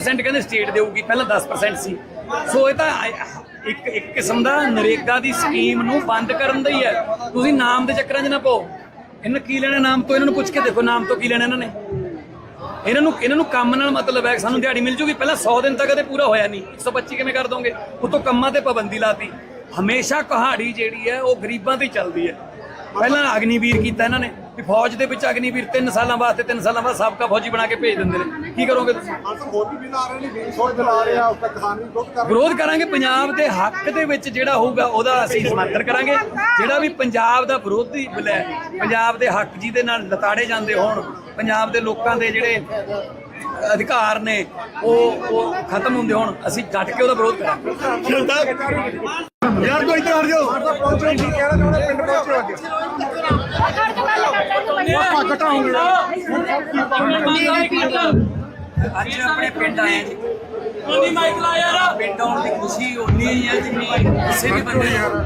10% ਕਹਿੰਦੇ ਸਟੇਟ ਦੇਊਗੀ, ਪਹਿਲਾਂ 10% ਸੀ। ਸੋ ਇਹ ਤਾਂ ਇੱਕ ਇੱਕ ਕਿਸਮ ਦਾ ਨਰੇਗਾ ਦੀ ਸਕੀਮ ਨੂੰ ਬੰਦ ਕਰਨ ਦਾ ਹੀ ਹੈ। ਤੁਸੀਂ ਨਾਮ ਦੇ ਚੱਕਰਾਂ 'ਚ ਨਾ ਪਾਓ। ਇਹਨਾਂ ਕੀ ਲੈਣਾ ਨਾਮ ਤੋਂ? ਇਹਨਾਂ ਨੂੰ ਪੁੱਛ ਕੇ ਦੇਖੋ ਨਾਮ ਤੋਂ ਕੀ ਲੈਣਾ ਇਹਨਾਂ ਨੇ। ਇਹਨਾਂ ਨੂੰ ਇਹਨਾਂ ਨੂੰ ਕੰਮ ਨਾਲ ਮਤਲਬ ਹੈ ਸਾਨੂੰ ਦਿਹਾੜੀ ਮਿਲ ਜੂਗੀ। ਪਹਿਲਾਂ 100 ਦਿਨ ਤੱਕ ਕਦੇ ਪੂਰਾ ਹੋਇਆ ਨਹੀਂ। 125 ਕਿਵੇਂ ਕਰ ਦੋਗੇ? ਉਤੋਂ ਕੰਮਾਂ ਤੇ ਪਾਬੰਦੀ ਲਾਤੀ। ਹਮੇਸ਼ਾ ਕਹਾੜੀ ਜਿਹੜੀ ਹੈ, ਉਹ ਗਰੀਬਾਂ ਤੇ ਚੱਲਦੀ ਹੈ। ਪਹਿਲਾਂ ਅਗਨੀਵੀਰ ਕੀਤਾ ਇਹਨਾਂ ਨੇ। ਵੀ ਫੌਜ ਦੇ ਵਿੱਚ ਅਗਨੀਵੀਰ 3 ਸਾਲਾਂ ਵਾਸਤੇ 3 ਸਾਲਾਂ ਬਾਅਦ ਸਾਬਕਾ ਫੌਜੀ ਬਣਾ ਕੇ ਭੇਜ ਦਿੰਦੇ ਨੇ। ਕੀ ਕਰੋਗੇ ਤੁਸੀਂ? ਅੱਜ ਹੋਰ ਵੀ ਬਿਲ ਆ ਰਹੇ ਨੇ 20 ਬਿਲ ਆ ਰਹੇ ਆ ਉਸ ਦਾ ਕਿਸਾਨ ਵੀ ਵਿਰੋਧ ਕਰ ਰਹੇ ਵਿਰੋਧ ਕਰਾਂਗੇ ਪੰਜਾਬ ਦੇ ਹੱਕ ਦੇ ਵਿੱਚ ਜਿਹੜਾ ਹੋਊਗਾ ਉਹਦਾ ਅਸੀਂ ਸਮਰਥਨ ਕਰਾਂਗੇ। ਜਿਹੜਾ ਵੀ ਪੰਜਾਬ ਦਾ ਵਿਰੋਧੀ ਬਿੱਲ ਹੈ ਪੰਜਾਬ ਦੇ ਹੱਕ ਜਿਹਦੇ ਨਾਲ ਲਤਾੜੇ ਜਾਂਦੇ ਹੋਣ ਪੰਜਾਬ ਦੇ ਲੋਕਾਂ ਦੇ ਜਿਹੜੇ ਅਧਿਕਾਰ ਨੇ ਉਹ ਉਹ ਖਤਮ ਹੁੰਦੇ ਹੋਣ ਅਸੀਂ ਡਟ ਕੇ ਉਹਦਾ ਵਿਰੋਧ ਕਰਾਂਗੇ। ਯਾਰ ਕੋਈ ਇੱਧਰ ਹਟ ਜਾਓ। ਸਾਡਾ ਪਹੁੰਚੋ ਨਹੀਂ ਕਹਿਣਾ ਚਾਹੁੰਦੇ ਪਿੰਡ ਪਹੁੰਚੋ ਅੱਗੇ। ਆਪਾਂ ਘਟਾਉਂਗੇ ਅੱਜ ਆਪਣੇ ਪਿੰਡ ਆਏ ਜੀ। ਉਨੀ ਮਾਈਕ ਲਾ ਯਾਰ। ਪਿੰਡ ਆਉਣ ਦੀ ਖੁਸ਼ੀ ਉਨੀ ਹੀ ਹੈ ਜਿੰਨੀ ਕਿਸੇ ਵੀ ਬੰਦੇ ਨੂੰ।